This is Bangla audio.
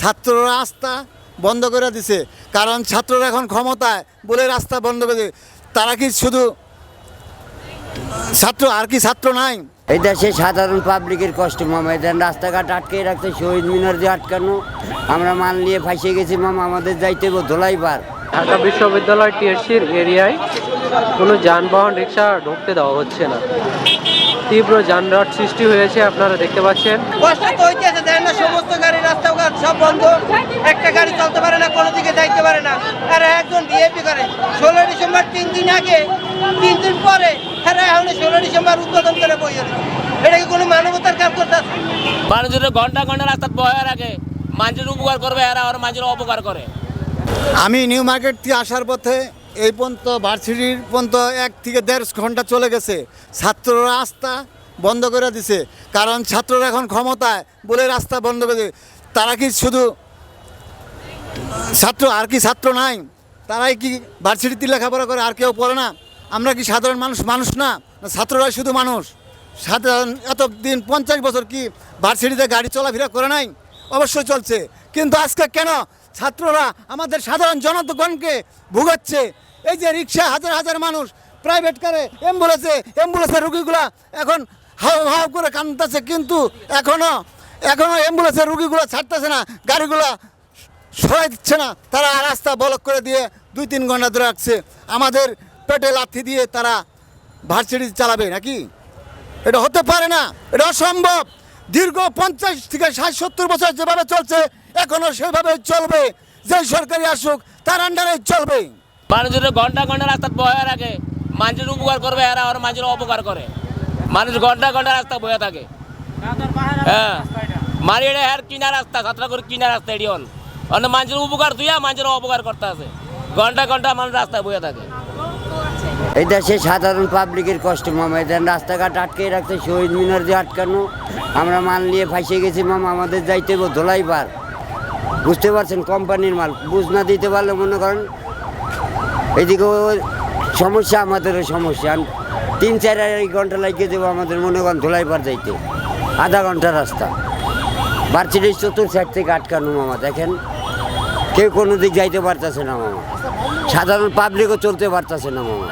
ছাত্ররা রাস্তা বন্ধ করে দিছে। কারণ ছাত্ররা এখন ক্ষমতায় বলে রাস্তা বন্ধ করে তারা কি শুধু ছাত্র আর কি ছাত্র নাই? এই দেশে সাধারণ পাবলিকের কষ্ট মামা। এদের রাস্তাঘাট আটকে রাখছে শহীদ মিনার দিয়ে আটকানো। আমরা মাল নিয়ে ফাঁসে গেছি মামা। আমাদের যাইতে হবে ধোলাইবার। ঢাকা বিশ্ববিদ্যালয় টিএসসির এরিয়ায় কোনো যানবাহন রিক্সা ঢুকতে দেওয়া হচ্ছে না। তীব্র যানজট সৃষ্টি হয়েছে আপনারা দেখতে পাচ্ছেন। কষ্ট তো হইতেছে দেখেন না সমস্ত গাড়ি রাস্তাঘাট সব বন্ধ। একটা গাড়ি চলতে পারে না কোনো দিকে যাইতে পারে না। আর একজন বিএপি করে। ষোলো ডিসেম্বর তিন দিন আগে তিন দিন পরে হ্যাঁ এখন ষোলো ডিসেম্বর উদ্বোধন করে বই এটা কি কোনো মানবতার কাজ করতেছে মানুষের ঘণ্টা ঘণ্টা রাস্তা বয়ার আগে মানুষের উপকার করবে এরা আর মানুষের অপকার করে। আমি নিউ মার্কেট থেকে আসার পথে এই পর্যন্ত ভার্সিটির পর্যন্ত এক থেকে দেড় ঘণ্টা চলে গেছে। ছাত্ররা রাস্তা বন্ধ করে দিছে। কারণ ছাত্ররা এখন ক্ষমতায় বলে রাস্তা বন্ধ করে। তারা কি শুধু ছাত্র, আর কি ছাত্র নাই? তারাই কি ভার্সিটিতে লেখাপড়া করে, আর কেউ পড়ে না? আমরা কি সাধারণ মানুষ মানুষ না, ছাত্ররাই শুধু মানুষ। সাধারণ, এতদিন পঞ্চাশ বছর কি ভার্সিটিতে গাড়ি চলাফেরা করে নাই? অবশ্যই চলছে। কিন্তু আজকে কেন ছাত্ররা আমাদের সাধারণ জনগণকে ভুগাচ্ছে। এই যে রিক্সা, হাজার হাজার মানুষ প্রাইভেট কারে অ্যাম্বুলেন্সে অ্যাম্বুলেন্সের রুগীগুলা এখন হাও হাও করে কান্দতেছে কিন্তু এখনও এখনও অ্যাম্বুলেন্সের রুগীগুলো ছাড়তেছে না, গাড়িগুলা সরাই দিচ্ছে না। তারা রাস্তা ব্লক করে দিয়ে দুই তিন ঘণ্টা ধরে রাখছে। আমাদের পেটে লাথি দিয়ে তারা ভার্সিটি চালাবে নাকি? এটা হতে পারে না, এটা অসম্ভব। দীর্ঘ পঞ্চাশ থেকে ষাট সত্তর বছর যেভাবে চলছে, এখনও সেভাবে চলবে। যে সরকারি আসুক, তার আন্ডারে চলবে। মানুষের ঘণ্টা ঘণ্টা রাস্তা বয়ার রাখে মানুষের উপকার করবে, এরা আর মানুষের অপকার করে। মানুষ ঘণ্টা ঘণ্টা রাস্তা বয়ে থাকে। হ্যাঁ। মারি এটা আর কিনা রাস্তা সাতটা করে কিনা রাস্তা এটি হল মানুষের উপকার তুইয়া মানুষের অপকার করতে আছে। ঘণ্টা ঘণ্টা মানুষ রাস্তায় বয়ে থাকে। এই দেশে সাধারণ পাবলিকের কষ্ট, মামা। এদের রাস্তাঘাট আটকে রাখতে শহীদ মিনার দিয়ে আটকানো, আমরা মাল নিয়ে ফাঁসে গেছি, মামা। আমাদের যাইতে হবে ধোলাইবার বুঝতে পারছেন কোম্পানির মাল? বুঝ না দিতে পারলে মনে করেন, এদিকে সমস্যা, আমাদেরও সমস্যা। তিন, চার, আড়াই ঘণ্টা লাগিয়ে দেবো আমাদের মনে করেন ধোলাইবার যাইতে। আধা ঘণ্টা রাস্তা। ভার্সিটির চতুর্থ সাইড থেকে আটকানো, মামা। দেখেন, কেউ কোনো দিক যাইতে পারতেছে না, মামা। সাধারণ পাবলিকও চলতে পারতেছে না, মামা।